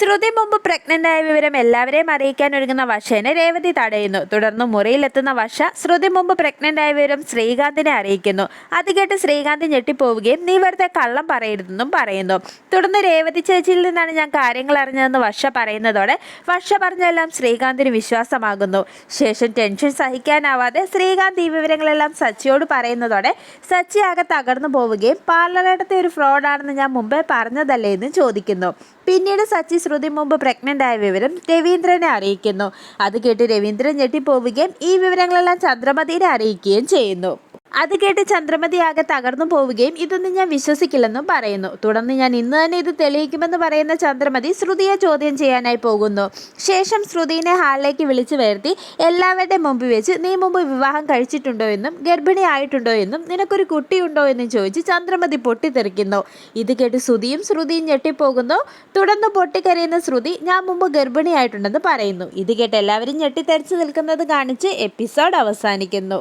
ശ്രുതി മുമ്പ് പ്രഗ്നന്റ് ആയ വിവരം എല്ലാവരെയും അറിയിക്കാൻ ഒരുങ്ങുന്ന വശേനെ രേവതി തടയുന്നു. തുടർന്ന് മുറിയിലെത്തുന്ന വശ ശ്രുതി മുമ്പ് പ്രഗ്നന്റ് ആയ വിവരം ശ്രീകാന്തിനെ അറിയിക്കുന്നു. അത് കേട്ട് ശ്രീകാന്ത് ഞെട്ടിപ്പോവുകയും നീ വെറുതെ കള്ളം പറയരുതെന്നും പറയുന്നു. തുടർന്ന് രേവതി ചേച്ചിയിൽ നിന്നാണ് ഞാൻ കാര്യങ്ങൾ അറിഞ്ഞതെന്ന് വർഷ പറയുന്നതോടെ വർഷ പറഞ്ഞെല്ലാം ശ്രീകാന്തിന് വിശ്വാസമാകുന്നു. ശേഷം ടെൻഷൻ സഹിക്കാനാവാതെ ശ്രീകാന്ത് ഈ വിവരങ്ങളെല്ലാം സച്ചിയോട് പറയുന്നതോടെ സച്ചി ആകെ തകർന്നു പോവുകയും പാർലറേട്ടത്തെ ഒരു ഫ്രോഡാണെന്ന് ഞാൻ മുമ്പേ പറഞ്ഞതല്ലേ എന്ന് ചോദിക്കുന്നു. പിന്നീട് സച്ചി ശ്രുതി മുമ്പ് പ്രഗ്നന്റ് ആയ വിവരം രവീന്ദ്രനെ അറിയിക്കുന്നു. അത് കേട്ട് രവീന്ദ്രൻ ഞെട്ടിപ്പോവുകയും ഈ വിവരങ്ങളെല്ലാം ചന്ദ്രമതിയെ അറിയിക്കുകയും ചെയ്യുന്നു. അത് കേട്ട് ചന്ദ്രമതി ആകെ തകർന്നു പോവുകയും ഇതൊന്നും ഞാൻ വിശ്വസിക്കില്ലെന്നും പറയുന്നു. തുടർന്ന് ഞാൻ ഇന്ന് തന്നെ ഇത് തെളിയിക്കുമെന്ന് പറയുന്ന ചന്ദ്രമതി ശ്രുതിയെ ചോദ്യം ചെയ്യാനായി പോകുന്നു. ശേഷം ശ്രുതിനെ ഹാളിലേക്ക് വിളിച്ചു വരുത്തി എല്ലാവരുടെ മുമ്പിൽ വെച്ച് നീ മുമ്പ് വിവാഹം കഴിച്ചിട്ടുണ്ടോ എന്നും ഗർഭിണി ആയിട്ടുണ്ടോ എന്നും നിനക്കൊരു കുട്ടിയുണ്ടോ എന്നും ചോദിച്ച് ചന്ദ്രമതി പൊട്ടിത്തെറിക്കുന്നു. ഇത് കേട്ട് ശ്രുതിയും ശ്രുതിയും ഞെട്ടിപ്പോകുന്നു. തുടർന്ന് പൊട്ടിക്കരയുന്ന ശ്രുതി ഞാൻ മുമ്പ് ഗർഭിണിയായിട്ടുണ്ടെന്ന് പറയുന്നു. ഇത് കേട്ട് എല്ലാവരും ഞെട്ടിത്തെറിച്ച് നിൽക്കുന്നത് കാണിച്ച് എപ്പിസോഡ് അവസാനിക്കുന്നു.